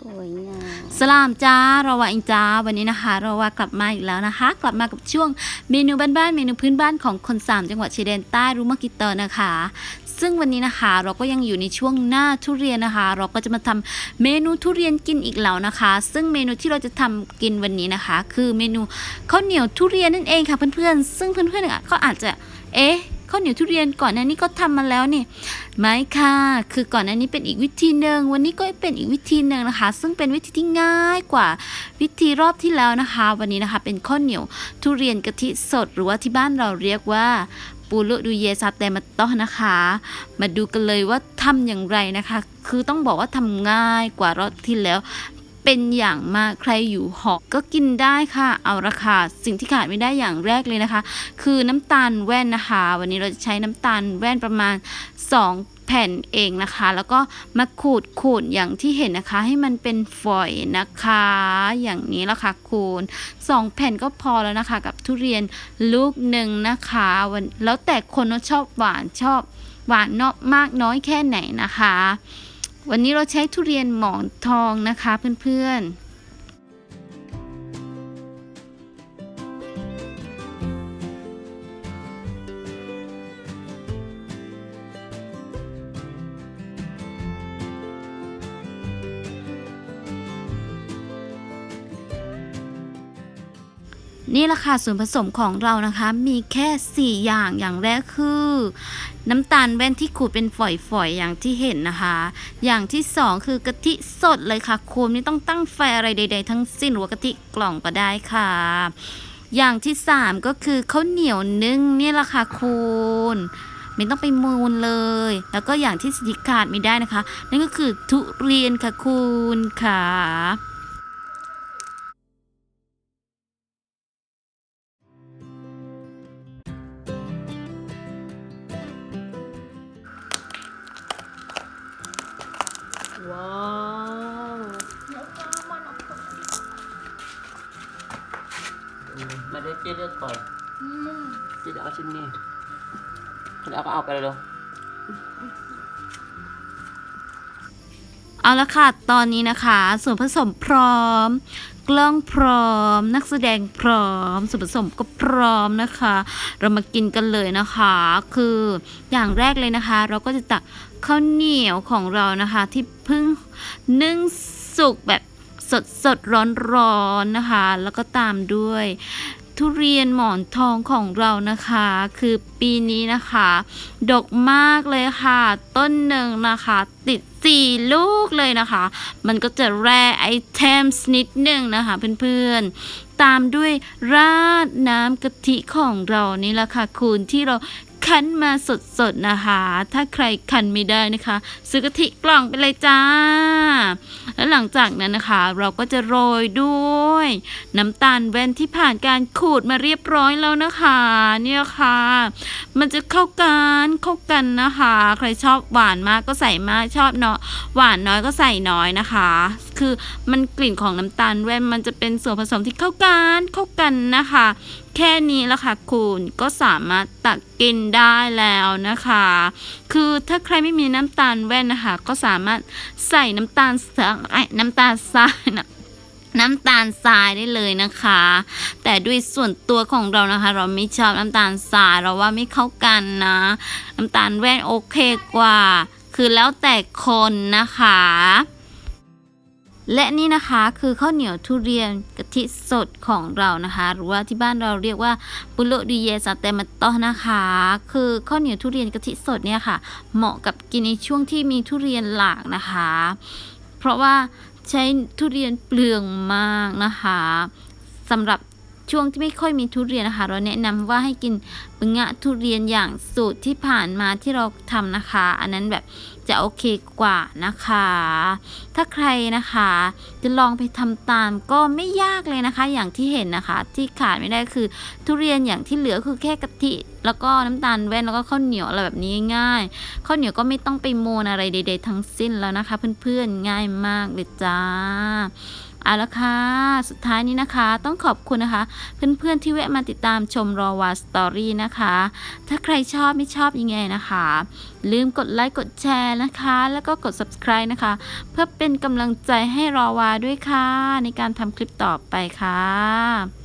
สวยงามสลามจ้าเราว่าอิงจ้าวันนี้นะคะ เราว่ากลับมาอีกแล้วนะคะ กลับมากับช่วงเมนูบ้านๆเมนูพื้นบ้านของคนสามจังหวัดชายแดนใต้รู้มากิเตอร์นะคะ ซึ่งวันนี้นะคะ เราก็ยังอยู่ในช่วงหน้าทุเรียนนะคะ เราก็จะมาทำเมนูทุเรียนกินอีกแล้วนะคะ ซึ่งเมนูที่เราจะทำกินวันนี้นะคะ คือเมนูข้าวเหนียวทุเรียนนั่นเองค่ะเพื่อนๆซึ่งเพื่อนๆอะก็อาจจะเอ๊ะ ข้าวเหนียวทุเรียนก่อนหน้านี้ก็ทำมาแล้วนี่ไม่ค่ะ คือก่อนหน้านี้เป็นอีกวิธีหนึ่งวันนี้ก็เป็นอีกวิธีหนึ่งนะคะ ซึ่งเป็นวิธีที่ง่ายกว่าวิธีรอบที่แล้วนะคะ วันนี้นะคะเป็นข้าวเหนียวทุเรียนกะทิสดหรือว่าที่บ้านเราเรียกว่าปูลุดูเยซาเตมาโตะนะคะ มาดูกันเลยว่าทำอย่างไรนะคะ คือต้องบอกว่าทำง่ายกว่ารอบที่แล้ว เป็นอย่างมากใครอยู่หอกก็กินได้ค่ะ เอาราคาสิ่งที่ขาดไม่ได้อย่างแรกเลยนะคะ คือน้ำตาลแว่นนะคะ วันนี้เราจะใช้น้ำตาลแว่นประมาณ 2แผ่นเองนะคะ แล้วก็มาขูดขูดอย่างที่เห็นนะคะ ให้มันเป็นฝอยนะคะ อย่างนี้ละค่ะคูณ2แผ่นก็พอแล้วนะคะ กับทุเรียนลูกหนึ่งนะคะวันแล้วแต่คนว่าชอบหวานชอบหวานนาะมากน้อยแค่ไหนนะคะ วันนี้เราใช้ทุเรียนหมอนทองนะคะเพื่อนๆ นี่แหละค่ะส่วนผสมของเรานะคะ มีแค่ 4 อย่างอย่างแรกคือ น้ำตาลแว่นที่ขูดเป็นฝอยๆอย่างที่เห็นนะคะ อย่างที่ 2 คือกะทิสดเลยค่ะคุณไม่ต้องตั้งไฟอะไรใด ๆ ทั้งสิ้นหรือกะทิกล่องก็ได้ค่ะ อย่างที่ 3 ก็คือข้าวเหนียวนึ่งนี่แหละค่ะคุณไม่ต้องไปมูนเลย แล้วก็อย่างที่สิขาดไม่ได้นะคะ นั่นก็คือทุเรียนค่ะคุณค่ะ ว้าวมาเลือกเจ๊เลือกก่อนเจ๊จะเอาชิ้นนี้คนเอาก็เอาไปเลยเร็วเอาละค่ะ ตอนนี้นะคะ ส่วนผสมพร้อมก ล้องพร้อม นักแสดงพร้อมส่วนผสมก็พร้อมนะคะ เรามากินกันเลยนะคะ คืออย่างแรกเลยนะคะ เราก็จะตักข้าวเหนียวของเรานะคะ ที่เพิ่งนึ่งสุกแบบสดสดร้อนร้อนๆนะคะ แล้วก็ตามด้วย ทุเรียนหมอนทองของเรานะคะ คือปีนี้นะคะ ดกมากเลยค่ะ ต้นหนึ่งนะคะ ติดสี่ลูกเลยนะคะ มันก็จะแร่ไอเทมสนิดหนึ่งนะคะเพื่อนๆ ตามด้วยราดน้ำกะทิของเรานี่แหละค่ะคุณที่เรา คั้นมาสดๆนะคะ ถ้าใครคั้นไม่ได้นะคะ ซื้อกะทิกล่องไปเลยจ้า แล้วหลังจากนั้นนะคะ เราก็จะโรยด้วย น้ำตาลแว่นที่ผ่านการขูดมาเรียบร้อยแล้วนะคะ เนี่ยค่ะ มันจะเข้ากันเข้ากันนะคะ ใครชอบหวานมากก็ใส่มากชอบเนาะหวานน้อยก็ใส่น้อยนะคะ คือมันกลิ่นของน้ำตาลแว่นมันจะเป็นส่วนผสมที่เข้ากันเข้ากันนะคะ แค่นี้ละค่ะคุณก็สามารถตักกินได้แล้วนะคะ คือถ้าใครไม่มีน้ำตาลแว่นนะคะ ก็สามารถใส่น้ำตาลทรายน้ำตาลทรายนะน้ำตาลทรายได้เลยนะคะ แต่ด้วยส่วนตัวของเรานะคะ เราไม่ชอบน้ำตาลทรายเราว่าไม่เข้ากันนะ น้ำตาลแว่นโอเคกว่า คือแล้วแต่คนนะคะ และนี่นะคะคือข้าวเหนียวทุเรียนกะทิสดของเรานะคะ หรือว่าที่บ้านเราเรียกว่าปุโรดีเยสาเตมาโตนะคะ คือข้าวเหนียวทุเรียนกะทิสดเนี่ยค่ะ เหมาะกับกินในช่วงที่มีทุเรียนหลากนะคะ เพราะว่าใช้ทุเรียนเปลืองมากนะคะสำหรับ ช่วงที่ไม่ค่อยมีทุเรียนนะคะ เราแนะนำว่าให้กินปึงะทุเรียนอย่างสูตรที่ผ่านมาที่เราทำนะคะ อันนั้นแบบจะโอเคกว่านะคะ ถ้าใครนะคะจะลองไปทำตามก็ไม่ยากเลยนะคะ อย่างที่เห็นนะคะ ที่ขาดไม่ได้คือทุเรียนอย่างที่เหลือคือแค่กะทิแล้วก็น้ำตาลแว่นแล้วก็ข้าวเหนียวอะไรแบบนี้ง่ายข้าวเหนียวก็ไม่ต้องไปโมนอะไรใดๆทั้งสิ้นแล้วนะคะ เพื่อนๆง่ายมากเลยจ้า เอาละค่ะ สุดท้ายนี้นะคะ ต้องขอบคุณนะคะ เพื่อนๆที่แวะมาติดตามชมรอวาสตอรี่นะคะ ถ้าใครชอบไม่ชอบยังไงนะคะ ลืมกดไลค์กดแชร์นะคะ แล้วก็กด subscribe นะคะ เพื่อเป็นกำลังใจให้รอวาด้วยค่ะ ในการทำคลิปต่อไปค่ะ